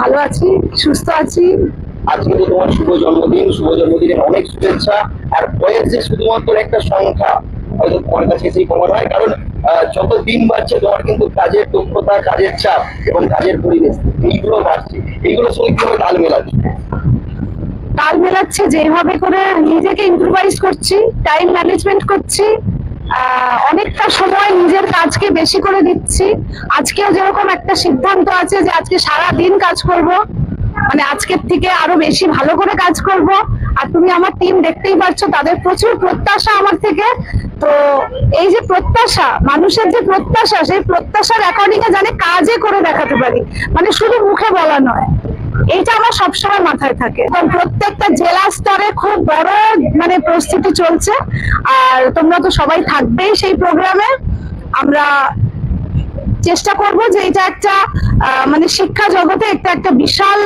ভালো আছি সুস্থ আছি। আজকে তো তোমার শুভ জন্মদিন শুভ জন্মদিনের অনেক শুভেচ্ছা। আর বয়স যে শুধুমাত্র একটা সংখ্যা হয়তো তোমার কাছে সেই প্রমাণ হয় কারণ যত দিন বাড়ছে তোমার কিন্তু কাজের দক্ষতা কাজের চাপ এবং কাজের পরিবেশ এইগুলো বাড়ছে। এইগুলোর সঙ্গে কীভাবে তাল মেলাচ্ছে? তাল মেলাচ্ছে যেভাবে করে নিজেকে ইম্প্রোভাইজ করছি টাইম ম্যানেজমেন্ট করছি অনেকটা সময় নিজের কাজকে বেশি করে দিচ্ছি। আজকেও যেরকম একটা সিদ্ধান্ত আছে যে আজকে সারা দিন কাজ করব মানে আজকের থেকে আরও বেশি ভালো করে কাজ করব। আর তুমি আমার টিম দেখতেই পাচ্ছ তাদের প্রচুর প্রত্যাশা আমার থেকে। তো এই যে প্রত্যাশা, মানুষের যে প্রত্যাশা, সেই প্রত্যাশার অ্যাকর্ডিং এ জানে কাজে করে দেখাতে পারি। মানে শুধু মুখে বলা নয়, এইটা আমার সবসময় মাথায় থাকে। এবং প্রত্যেকটা জেলা স্তরে খুব বড় মানে প্রস্তুতি চলছে। আর তোমরা তো সবাই থাকবেই সেই প্রোগ্রামে। আমরা চেষ্টা করব যে এটা একটা মানে শিক্ষা জগতে একটা একটা বিশাল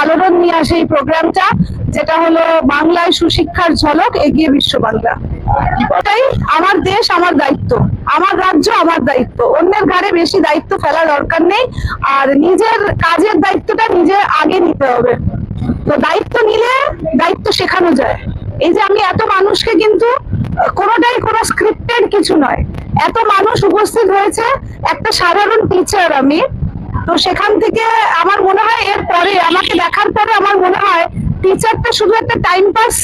আলোড়ন নিয়ে আসে এই প্রোগ্রামটা, যেটা হলো বাংলায় সুশিক্ষার ঝলক, এগিয়ে বিশ্ব বাংলা। এটাই আমার দেশ, আমার দায়িত্ব। আমার রাজ্য, আমার দায়িত্ব। অন্যের ঘাড়ে বেশি দায়িত্ব ফেলা দরকার নেই। আর নিজের কাজের দায়িত্বটা নিজে আগে নিতে হবে। তো দায়িত্ব নিলে দায়িত্ব শেখানো যায়। এই যে আমি এত মানুষকে কিন্তু কোনোটাই কোনো স্ক্রিপ্টেড কিছু নয়। এত মানুষ উপস্থিত হয়েছে, একটা সাধারণ টিচার আমি। তো সেখান থেকে আমার মনে হয় এর পরে, আমাকে দেখার পরে আমার মনে হয় টিচারটা শুধু একটা টাইম পাস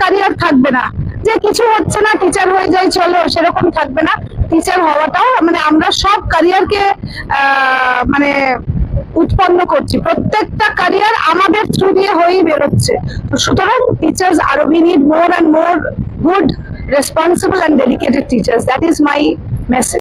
ক্যারিয়ার থাকবে না। যে কিছু হচ্ছে না টিচার হয়ে যায় চলো, সেরকম থাকবে না। টিচার হওয়াটাও মানে আমরা সব ক্যারিয়ারকে মানে উৎপন্ন করছি। প্রত্যেকটা ক্যারিয়ার আমাদের থ্রু দিয়ে হয়েই বেরোচ্ছে। তো সুতরাং টিচার্স আরও we need more and more good responsible and dedicated teachers that is my message